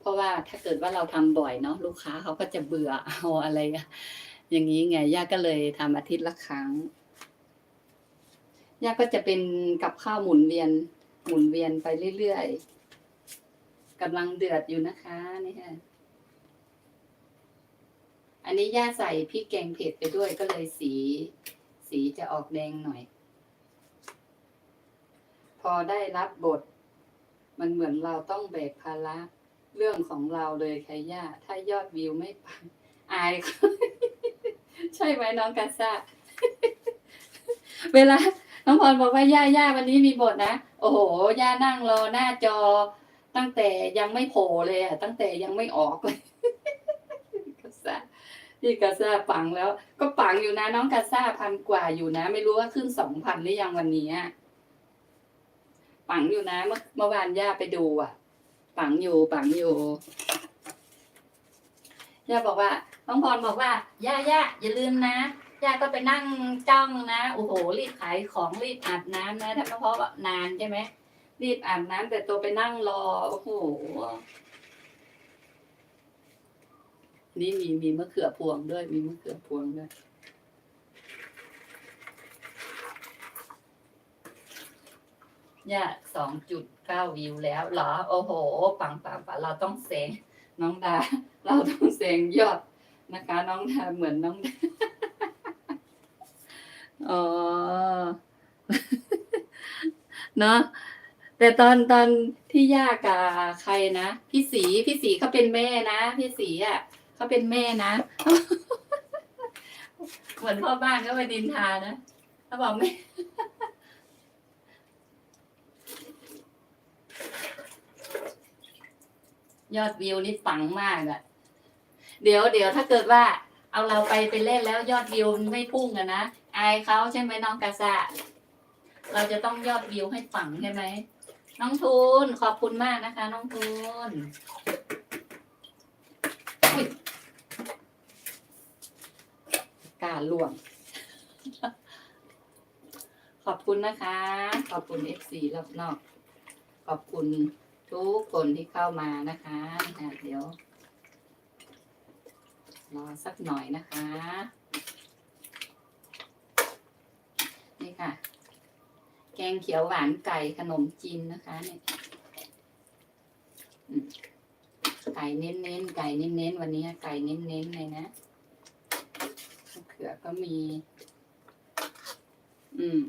เพราะว่าถ้าเกิดว่าเราทำบ่อยเนาะลูกค้าเขาก็จะเบื่อเอาอะไร อย่างนี้ไงย่าก็เลยทำอาทิตย์ละครั้งย่าก็จะเป็นกับข้าวหมุนเวียนหมุนเวียนไปเรื่อยๆกำลังเดือดอยู่นะคะนี่ค่ะอันนี้ย่าใส่พริกแกงเผ็ดไปด้วยก็เลยสี สีจะออกแดงหน่อย พอได้รับบท มันเหมือนเราต้องแบกภาระ เรื่องของเราเลยค่ะย่า ถ้ายอดวิวไม่ปังอายเขาใช่ไหมน้องกาซาเวลา น้องพรบอกว่าย่าย่าวันนี้มีบทนะ โอ้โห ย่านั่งรอหน้าจอ ตั้งแต่ยังไม่โผล่เลยอะตั้งแต่ยังไม่ออกเลยกาซาพี่กาซาปังแล้ว ก็ปังอยู่นะ น้องกาซาพันกว่าอยู่นะ ไม่รู้ว่าขึ้นสองพันหรือยังวันนี้ปังอยู่นะ เมื่อเมื่อวานย่าไปดูอะ ปังอยู่ปังอยู่ย่าบอกว่าน้องพรบอกว่าย่าย่าอย่าลืมนะย่าก็ไปนั่งจ้องนะโอ้โหรีบขายของรีบอาบน้ำนะถ้าเพราะว่านานใช่ไหมรีบอาบน้ำแต่ตัวไปนั่งรอโอ้โหนี่มีมีมะเขือพวงด้วย มีมะเขือพวงด้วย เนี่ยสองจุดเก้าวิวแล้วเหรอ โอ้โห ปังปังปังเราต้องเสงน้องดา เราต้องเสงยอดนะคะ น้องดาเหมือนน้องดาอ๋อเนาะแต่ตอนตอนที่ย่ากับใครนะพี่สีพี่สีเขาเป็นแม่นะพี่สีอะเขาเป็นแม่นะเหมือนพ่อบ้านก็ไปดินทานะเขาบอกแม่ ยอดวิวนี่ปังมากอะเดี๋ยวเดี๋ยวถ้าเกิดว่า เอาเราไปไปเล่นแล้วยอดวิวไม่พุ่งอะนะอายเขาใช่ไหมน้องกาซาเราจะต้องยอดวิวให้ปังใช่ไหมน้องทูนขอบคุณมากนะคะ น้องทูนกาล่วง ขอบคุณนะคะ ขอบคุณเอฟซีรอบนอก ขอบคุณ ทุกคนที่เข้ามานะคะอะเดี๋ยวรอสักหน่อยนะคะ นี่ค่ะ แกงเขียวหวานไก่ขนมจีนนะคะเนี่ยไก่เน้นๆ ไก่เน้นๆ วันนี้ไก่เน้นๆ เลยนะมะเขือก็มี อืม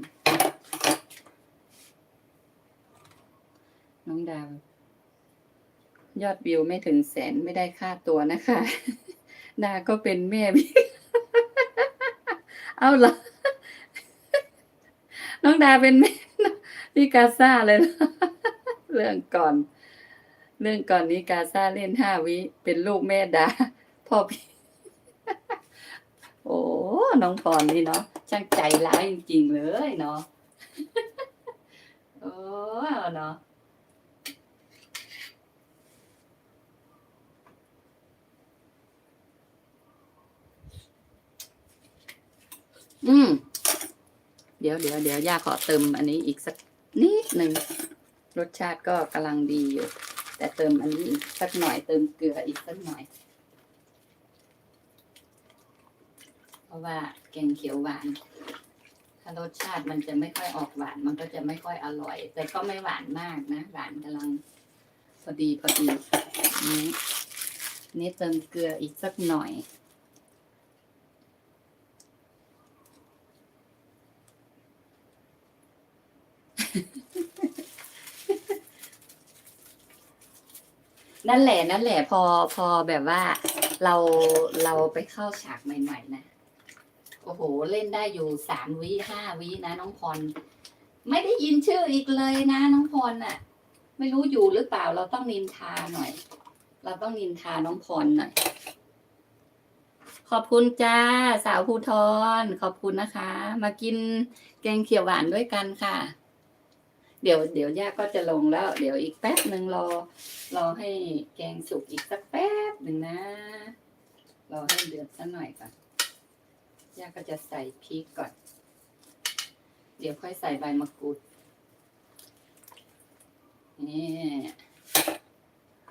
น้องดาว ยอดวิวไม่ถึงแสนไม่ได้ค่าตัวนะคะดาก็เป็นแม่พี่เอาเหรอน้องดาเป็นแม่พี่กาซาเลยนะเรื่องก่อน เรื่องก่อนนี้กาซาเล่นห้าวิเป็นลูกแม่ดาพ่อพี่โอ้น้องพรนี่เนาะช่างใจร้ายจริงๆเลยเนาะโอ้เนาะ อืม เดี๋ยวเดี๋ยวเดี๋ยวย่าขอเติมอันนี้อีกสักนิดหนึ่งรสชาติก็กำลังดีอยู่ แต่เติมอันนี้อีกสักหน่อยเติมเกลืออีกสักหน่อย เพราะว่าแกงเขียวหวาน ถ้ารสชาติมันจะไม่ค่อยออกหวาน มันก็จะไม่ค่อยอร่อย แต่ก็ไม่หวานมากนะ หวานกำลังพอดีพอดีนี้นี่เติมเกลืออีกสักหน่อย นั่นแหละนั่นแหละพอพอแบบว่า เราเราไปเข้าฉากใหม่ ๆ นะโอ้โห เล่นได้อยู่สามวิห้าวินะน้องพร ไม่ได้ยินชื่ออีกเลยนะ น้องพรน่ะ ไม่รู้อยู่หรือเปล่าเราต้องนินทาหน่อย เราต้องนินทาน้องพรหน่อยขอบคุณจ้า สาวภูทรขอบคุณนะคะ มากินแกงเขียวหวานด้วยกันค่ะ เดี๋ยวเดี๋ยวย่าก็จะลงแล้ว เดี๋ยวอีกแป๊บหนึ่งรอ รอให้แกงสุกอีกสักแป๊บหนึ่งนะ รอให้เดือดสักหน่อยก่อนย่าก็จะใส่พริกก่อน เดี๋ยวค่อยใส่ใบมะกรูดนี่